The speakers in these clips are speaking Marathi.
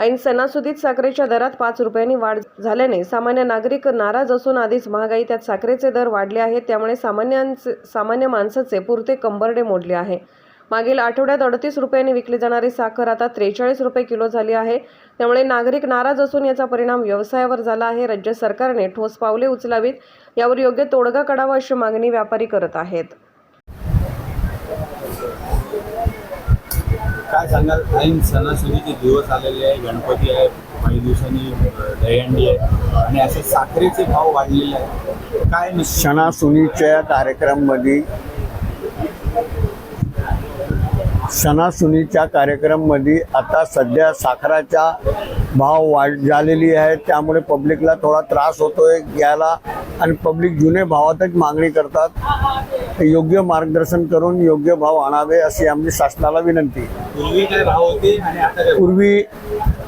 ऐन सणासुदीत साखरेच्या दरात पाच रुपयांनी वाढ झाल्याने सामान्य नागरिक नाराज असून आधीच महागाई त्यात साखरेचे दर वाढले आहेत त्यामुळे सामान्यांचे सामान्य माणसाचे पुरते कंबरडे मोडले आहे. मागील आठवड्यात अडतीस रुपयांनी विकली जाणारी साखर आता त्रेचाळीस रुपये किलो झाली आहे. त्यामुळे नागरिक नाराज असून याचा परिणाम व्यवसायावर झाला आहे. राज्य सरकारने ठोस पावले उचलावीत यावर योग्य तोडगा काढावा अशी मागणी व्यापारी करत आहेत. काय सांगाल? ऐन सणासुदीचे दिवस आलेले आहे गणपती आहे काही दिवसांनी दहीहंडी आहे आणि असे साखरेचे भाव वाढलेले आहेत. काय निश्चित सणासुनीच्या कार्यक्रममध्ये सणासुनीच्या कार्यक्रममध्ये आता सध्या साखराचा भाव वाढ झालेली आहे. त्यामुळे पब्लिकला थोडा त्रास होतोय घ्यायला आणि पब्लिक जुने भावातच मागणी करतात. योग्य मार्गदर्शन करून योग्य भाव आणावे अशी आमची शासनाला विनंती पूर्वी काय भाव होते आणि आता काय? पूर्वी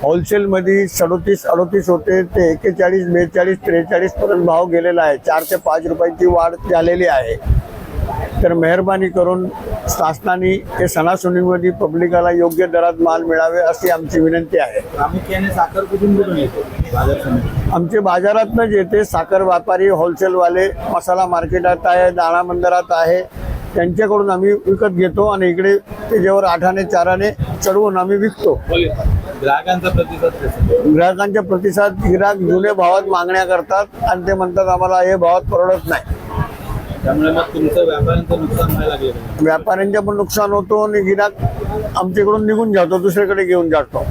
होलसेलमध्ये सदोतीस अडोतीस होते ते एक्केचाळीस बेचाळीस त्रेचाळीस पर्यंत भाव गेलेला आहे. चार ते पाच रुपयाची वाढ झालेली आहे. तर मेहरबानी करून शासनाने हे सणासुदीमध्ये पब्लिकाला योग्य दरात माल मिळावे अशी आमची विनंती आहे. प्रामुख्याने साखर कुठून कुठून येते? बाजार समिती. आमचे बाजारातनं येते. साखर व्यापारी होलसेलवाले मसाला मार्केटात आहे दाणा मंदिरात आहे. त्यांच्याकडून आम्ही विकत घेतो आणि इकडे त्याच्यावर आठाने चाराने चढवून आम्ही विकतो. ग्राहकांचा प्रतिसाद कसा? ग्राहकांच्या प्रतिसाद गिराक जुने भावात मागण्या करतात आणि ते म्हणतात आम्हाला हे भावात परवडत नाही. त्यामुळे मग तुमचं व्यापाऱ्यांचं नुकसान व्हायला लागलं. व्यापाऱ्यांच्या पण नुकसान होतो आणि गिराक आमच्याकडून निघून जातो दुसरीकडे घेऊन जातो.